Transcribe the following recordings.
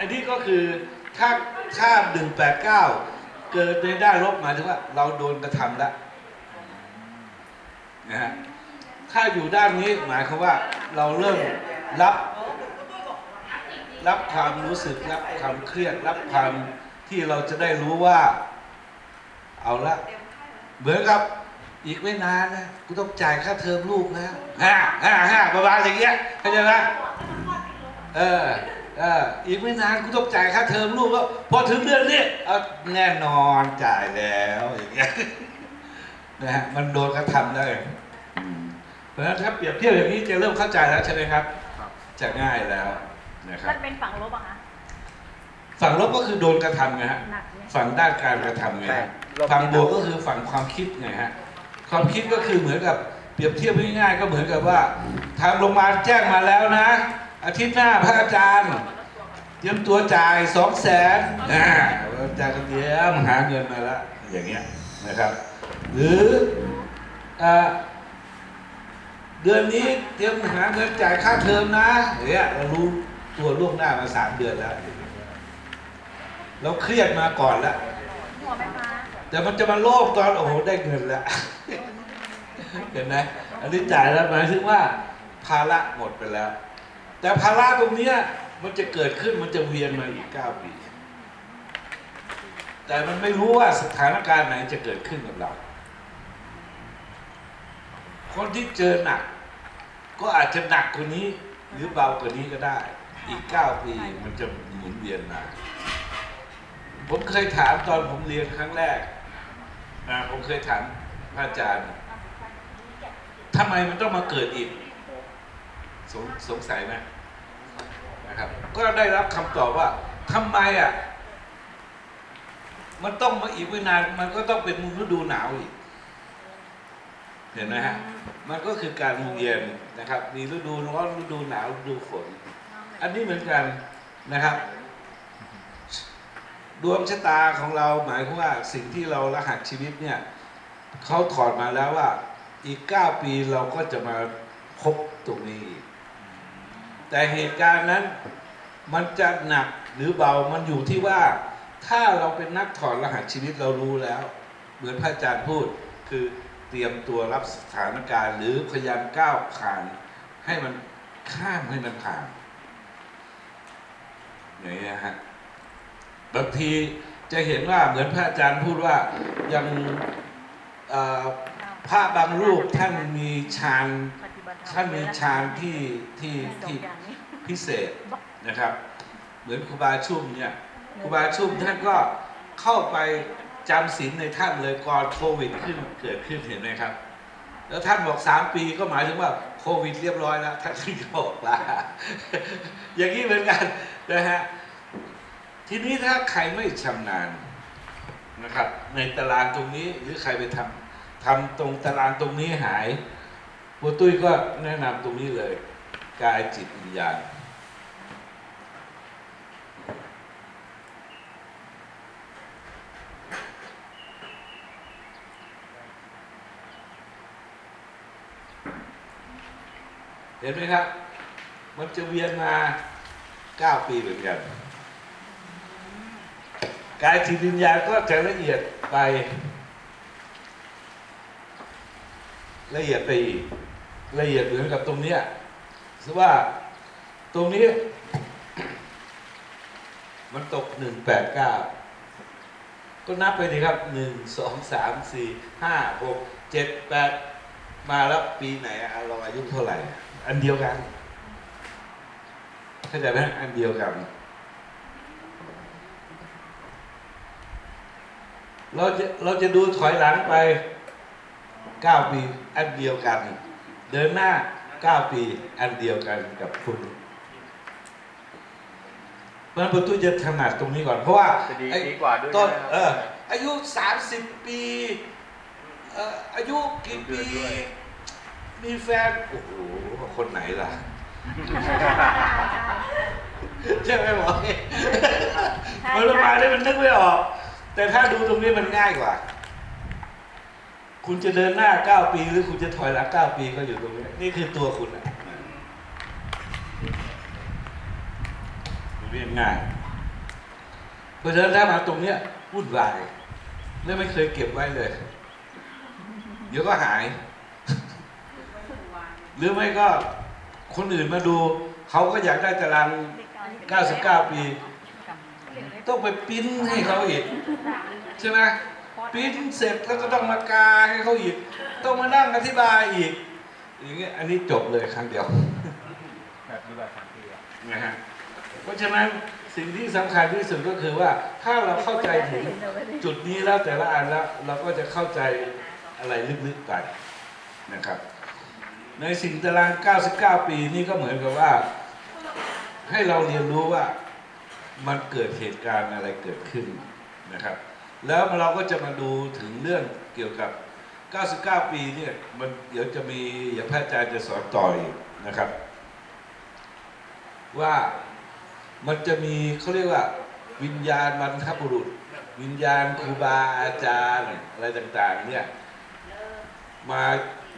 อันนี้ก็คือถ้าถ้าหนึ่งแปดเก้าเกิดในด้านลบหมายถึงว่า เราโดนกระทำแล้วนะฮะถ้าอยู่ด้านนี้หมายความว่าเราเริ่มรับรับความรู้สึกรับความเครียดรับความที่เราจะได้รู้ว่า เอาละเหมือนกับอีกไม่นานนะกูต้องจ่ายค่าเทอมลูกแล้วห้าห้าห้าประมาณอย่างเงี้ยเข้าใจไหมเออ เอออีกไม่นานกูต้องจ่ายค่าเทอมลูกแล้วพอถึงเดือนนี้เอาแน่นอนจ่ายแล้วอย่างเงี้ยนะฮะมันโดนกระทำได้อืมเพราะฉะนั้นถ้าเปรียบเทียบอย่างนี้จะเริ่มเข้าใจแล้วใช่ไหมครับครับจะง่ายแล้วนะครับมันเป็นฝั่งลบอะคะฝั่งลบก็คือโดนกระทำไงฮะหนักไหมฝั่งด้านการกระทำไงฮะลบฝั่งบวกก็คือฝั่งความคิดไงฮะความคิดก็คือเหมือนกับเปรียบเทียบง่ายๆก็เหมือนกับว่า ทางโรงพยาบาลแจ้งมาแล้วนะ อาทิตย์หน้าพระอาจารย์ เตรียมตัวจ่ายสองแสนนะอาจารย์ก็เตรียมหาเงินมาแล้วอย่างเงี้ยนะครับ หรือเอ่อเดือนนี้เตรียมหาเงินจ่ายค่าเทอมนะเงี้ยเรารู้ตัวล่วงหน้ามาสามเดือนแล้วเราเครียดมาก่อนแล้วแต่มันจะมาโลภตอนโอ้โหได้เงินแล้วเห็นไหมอันนี้จ่ายแล้วหมายถึงว่าภาระหมดไปแล้ว แต่ภาระตรงเนี้ยมันจะเกิดขึ้นมันจะเวียนมาอีกเก้าปี แต่มันไม่รู้ว่าสถานการณ์ไหนจะเกิดขึ้นกับเรา คนที่เจอหนัก ก็อาจจะหนักกว่านี้ หรือเบากว่านี้ก็ได้ อีกเก้าปีมันจะหมุนเวียนมา ผมเคยถามตอนผมเรียนครั้งแรกนะผมเคยถามพระอาจารย์ทำไมมันต้องมาเกิดอีก สงสงสัยไหมนะครับ ก็ได้รับคำตอบว่าทำไมอะ มันต้องมาอีกไม่นาน มันก็ต้องเป็นฤดูหนาวอีก เห็นไหมฮะ มันก็คือการมุนเวียนนะครับ มีฤดูร้อนฤดูหนาวฤดูฝน อันนี้เหมือนกันนะครับ ดวงชะตาของเราหมายความว่าสิ่งที่เรารหัสชีวิตเนี่ยเขาถอดมาแล้วว่า อีก9ปีเราก็จะมาพบตรงนี้อีก แต่เหตุการณ์นั้นมันจะหนักหรือเบามันอยู่ที่ว่า ถ้าเราเป็นนักถอดรหัสชีวิตเรารู้แล้ว เหมือนพระอาจารย์พูดคือเตรียมตัวรับสถานการณ์ หรือพยายามก้าวผ่าน ให้มันข้ามให้มันผ่านอย่างนี้ฮะบางทีจะเห็นว่าเหมือนพระอาจารย์พูดว่ายังพระบางรูปท่านมีฌานท่านมีฌานที่ที่ที่ พิเศษนะครับ เหมือนครูบาชุ่มเนี่ยครูบาชุ่มท่านก็เข้าไปจำศีลในท่านเลยก่อนโควิดขึ้นเกิดขึ้นเห็นไหมครับ แล้วท่านบอกสามปีก็หมายถึงว่าโควิดเรียบร้อยแล้วท่านถึงจะบอกลาอย่างนี้เหมือนกันนะฮะทีนี้ถ้าใครไม่ชำนาญนะครับ ในตารางตรงนี้หรือใครไปทำทำตรงตารางตรงนี้หายบัวตุ้ยก็แนะนำตรงนี้เลย กายจิตวิญญาณ เห็นไหมครับ มันจะเวียนมาเก้าปีเหมือนกัน กายจิตวิญญาณก็จะละเอียดไป ละเอียดไปอีกละเอียดเหมือนกับตรงเนี้ยสว่าตรงนี้ มันตกหนึ่งแปดเก้าก็นับไปดีครับหนึ่งสองสามสี่ห้าหกเจ็ดแปดมาแล้วปีไหนอะเราอายุเท่าไหร่ อันเดียวกันเข้าใจไหมอันเดียวกันเราจะเราจะดูถอยหลังไป9ปี อันเดียวกัน เดินหน้า9ปี อันเดียวกันกับคุณเพราะฉะนั้นประตูจะถนัดตรงนี้ก่อน เพราะว่าจะดีไอ้ดีกว่าด้วยต้นนะครับเอออายุ30ปีเอ่ออายุกี่ปี มีแฟนโอ้โหคนไหนล่ะ ใช่ไหมหมอมันลงมาได้มันนึกไม่ออก แต่ถ้าดูตรงนี้มันง่ายกว่า คุณจะเดินหน้า9ปีหรือคุณจะถอยหลัง9ปีก็อยู่ตรงนี้ นี่คือตัวคุณนะเรียนง่ายเพราะฉะนั้นถ้ามาตรงเนี้ยวุ่นวายและไม่เคยเก็บไว้เลย เดี๋ยวก็หาย หรือไม่ก็คนอื่นมาดู เขาก็อยากได้ตาราง 99 ปี ต้องไปปริ้นให้เขาอีก ใช่ไหมปริ้นเสร็จแล้วก็ต้องมากาให้เขาอีก ต้องมานั่งอธิบายอีก อย่างเงี้ยอันนี้จบเลยครั้งเดียวแบบนี้แบบทันทีอะนะฮะเพราะฉะนั้นสิ่งที่สำคัญที่สุดก็คือว่าถ้าเราเข้าใจถึงจุดนี้แล้วแต่ละอันแล้ว เราก็จะเข้าใจอะไรลึกๆไปนะครับ ในสิ่งตาราง 99 ปีนี่ก็เหมือนกับว่า ให้เราเรียนรู้ว่ามันเกิดเหตุการณ์อะไรเกิดขึ้นนะครับ แล้วเราก็จะมาดูถึงเรื่องเกี่ยวกับ 99 ปีเนี่ยมันเดี๋ยวจะมีอย่างพระอาจารย์จะสอนต่ออีกนะครับ ว่ามันจะมีเขาเรียกว่า วิญญาณบรรพบุรุษ วิญญาณครูบาอาจารย์อะไรต่าง ๆ เนี่ยมา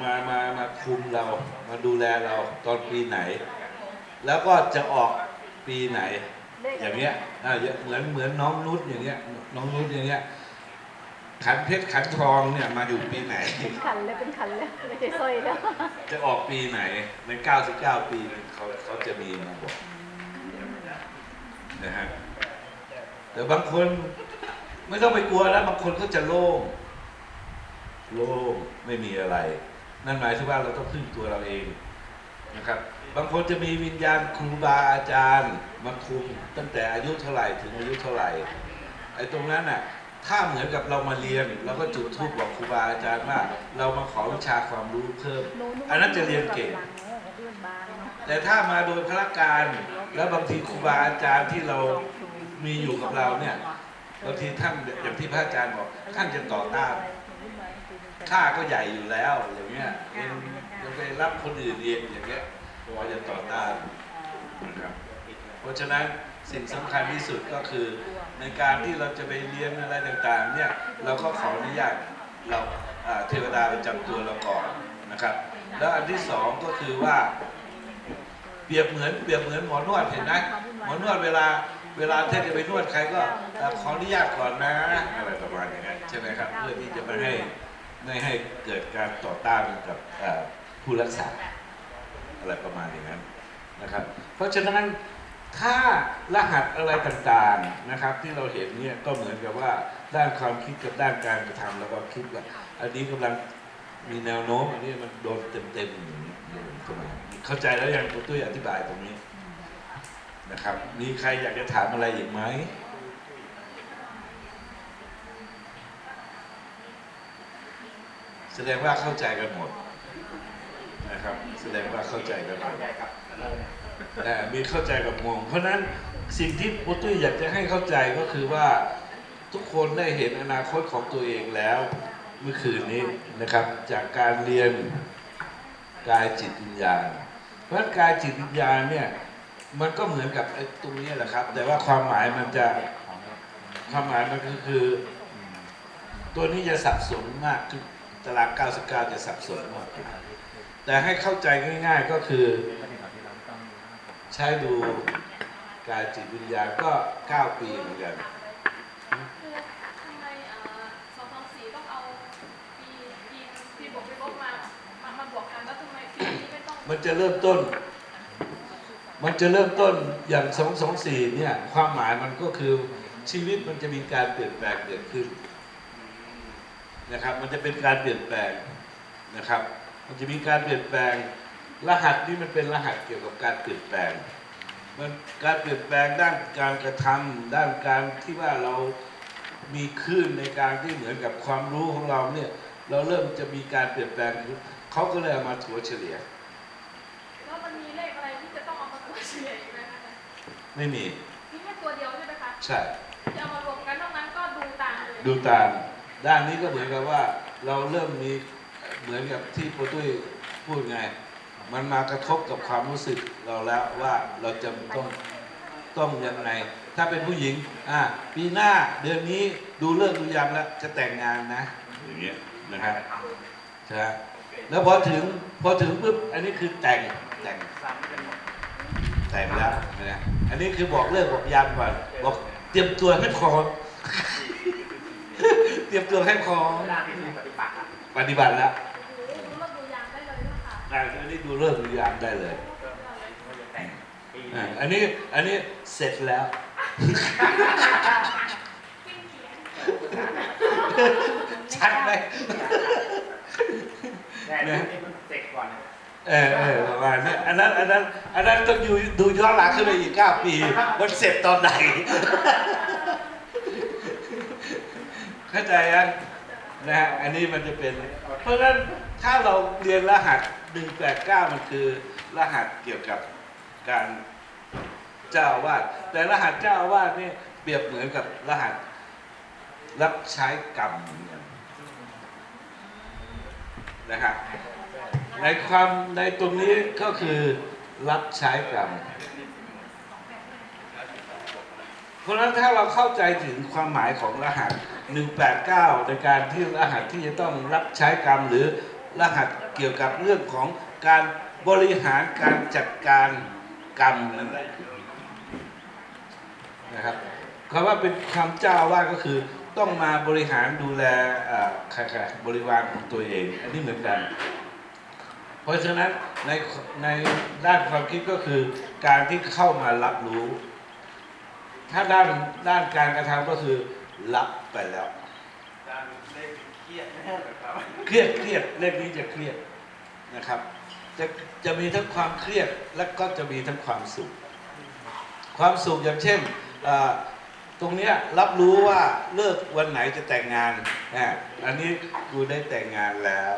มามามาคุมเรา มาดูแลเราตอนปีไหน แล้วก็จะออกปีไหน อย่างเงี้ยอ่าเหมือนเหมือนน้องนุชอย่างเงี้ย น้องนุชอย่างเงี้ย ขันเพชรขันทองเนี่ยมาอยู่ปีไหนขันเลยเป็นขันเลยไม่ใช่สร้อยแล้วจะออกปีไหนใน 99 ปีเขาเขาจะมีมาบอกนะฮะแต่บางคนไม่ต้องไปกลัวแล้วบางคนก็จะโล่งโล่งไม่มีอะไร นั่นหมายถึงว่าเราต้องพึ่งตัวเราเองนะครับ บางคนจะมีวิญญาณครูบาอาจารย์มาคุมตั้งแต่อายุเท่าไหร่ถึงอายุเท่าไหร่ไอ้ตรงนั้นน่ะถ้าเหมือนกับเรามาเรียนเราก็จุดธูปบอกครูบาอาจารย์ว่า เรามาขอวิชาความรู้เพิ่ม อันนั้นจะเรียนเก่ง แต่ถ้ามาโดยพระการ แล้วบางทีครูบาอาจารย์ที่เรามีอยู่กับเราเนี่ยบางทีท่านอย่างที่พระอาจารย์บอกท่านจะต่อต้าน ข้าก็ใหญ่อยู่แล้วอย่างเงี้ยเองจะไปรับคนอื่นเองอย่างเงี้ยก็จะต่อต้านนะครับเพราะฉะนั้นสิ่งสำคัญที่สุดก็คือในการที่เราจะไปเรียนอะไรต่างๆเนี่ยเราก็ขออนุญาตเราอ่าเทวดาประจำตัวเราก่อนนะครับ แล้วอันที่สองก็คือว่าเปรียบเหมือนเปรียบเหมือนหมอนวดเห็นไหมหมอนวดเวลาเวลาเทศจะไปนวดใครก็เอ่อขออนุญาตก่อนนะอะไรประมาณอย่างนั้นใช่ไหมครับเพื่อที่จะไม่ให้ ไม่ให้เกิดการต่อต้านกับผู้รักษาอะไรประมาณอย่างนั้นนะครับ เพราะฉะนั้นถ้ารหัสอะไรต่างๆนะครับ ที่เราเห็นเนี่ยก็เหมือนกับว่าด้านความคิดกับด้านการกระทำเราก็คิดว่าอันนี้กำลังมีแนวโน้มอันนี้มันโดนเต็มๆอย่างนี้โดนเข้ามาเข้าใจแล้วยังคุณตุ้ยอธิบายตรงนี้นะครับ มีใครอยากจะถามอะไรอีกไหม แสดงว่าเข้าใจกันหมดนะครับ แสดงว่าเข้าใจกันหมดแต่มีเข้าใจกับงงเพราะฉะนั้นสิ่งที่ปุตุ้ยอยากจะให้เข้าใจก็คือว่าทุกคนได้เห็นอนาคตของตัวเองแล้วเมื่อคืนนี้นะครับ จากการเรียนกายจิตวิญญาณ เพราะฉะนั้นกายจิตวิญญาณเนี่ยมันก็เหมือนกับไอ้ตรงนี้แหละครับ แต่ว่าความหมายมันจะความหมายมันก็คือ ตัวนี้จะสับสนมากคือ ตาราง 99 จะสับสนมากกว่าแต่ให้เข้าใจง่าย ๆก็คือ ใช้ดูกายจิตวิญญาณก็ 9 ปีเหมือนกันคือทำไมเอ่อสองสองสี่ต้องเอาปีปีปีบวกไปลบมามามาบวกกันแล้วทำไมปีนี้ไม่ต้องมันจะเริ่มต้น มันจะเริ่มต้นอย่าง224เนี่ย ความหมายมันก็คือชีวิตมันจะมีการเปลี่ยนแปลงเกิดขึ้น นะครับ มันจะเป็นการเปลี่ยนแปลงนะครับ มันจะมีการเปลี่ยนแปลง รหัสนี่มันเป็นรหัสเกี่ยวกับการเปลี่ยนแปลง มันการเปลี่ยนแปลงด้านการกระทำด้านการที่ว่าเรามีคลื่นในการที่เหมือนกับความรู้ของเราเนี่ย เราเริ่มจะมีการเปลี่ยนแปลงเขาก็เลยเอามาถัวเฉลี่ยแล้วมันมีเลขอะไรที่จะต้องเอามาตัวเฉลี่ยอีกไหมคะไม่มีมีแค่ตัวเดียวใช่ไหมคะใช่จะเอามารวมกันนอกนั้นก็ดูตามเลยดูตาม ด้านนี้ก็เหมือนกับว่าเราเริ่มมีเหมือนกับที่ปรตุ้ยพูดไง มันมากระทบกับความรู้สึกเราแล้วว่าเราจะต้องต้องยังไง ถ้าเป็นผู้หญิงอ่าปีหน้าเดือนนี้ดูเลิกษ์ดูยามแล้วจะแต่งงานนะ อย่างเงี้ยนะครับใช่ไหมแล้วพอถึงพอถึงปุ๊บอันนี้คือแต่งแต่งแต่งแล้วนะอันนี้คือบอกเลิกบอกยามก่อนบอกเตรียมตัวให้พร้อม เตรียมตัวให้พร้อมหน้าที่มีปฏิบัติอะปฏิบัติแล้วโอ้โหเลิกดูยางได้เลยนะคะอ่าอันนี้ดูเรื่องดูยามได้เลยก็จะแต่งปีอ่าอันนี้อันนี้เสร็จแล้วปิ้งเขียนชัดไหมแต่นี่มันเสร็จก่อนนะเออเออประมาณนี้อันนั้นอันนั้นอันนั้นต้องอยู่ดูย้อนหลังขึ้นไปอีกเก้าปี มันเสร็จตอนไหน เข้าใจยังนะฮะอันนี้มันจะเป็น เพราะฉะนั้นถ้าเราเรียนรหัส 189 มันคือรหัสเกี่ยวกับการเจ้าอาวาสแต่รหัสเจ้าอาวาสนี่เปรียบเหมือนกับรหัสรับใช้กรรมนกันนะครับในความในตรงนี้ก็คือรับใช้กรรม เพราะฉะนั้นถ้าเราเข้าใจถึงความหมายของรหัส 189 ในการที่รหัสที่จะต้องรับใช้กรรมหรือรหัสเกี่ยวกับเรื่องของการบริหารการจัดการกรรมนั่นแหละนะครับคำว่าเป็นคำเจ้าว่าก็คือต้องมาบริหารดูแลเอ่อใครๆบริวารของตัวเอง อันนี้เหมือนกัน เพราะฉะนั้นในในด้านความคิดก็คือการที่เข้ามารับรู้ ถ้าด้านด้านการกระทำก็คือ รับไปแล้วการเล่นเครียดแน่เลยครับเครียดเครียดเรื่องนี้จะเครียดนะครับ จะจะมีทั้งความเครียดและก็จะมีทั้งความสุข ความสุขอย่างเช่นเอ่อตรงเนี้ยรับรู้ว่าเลิกวันไหนจะแต่งงานอะอันนี้กูได้แต่งงานแล้ว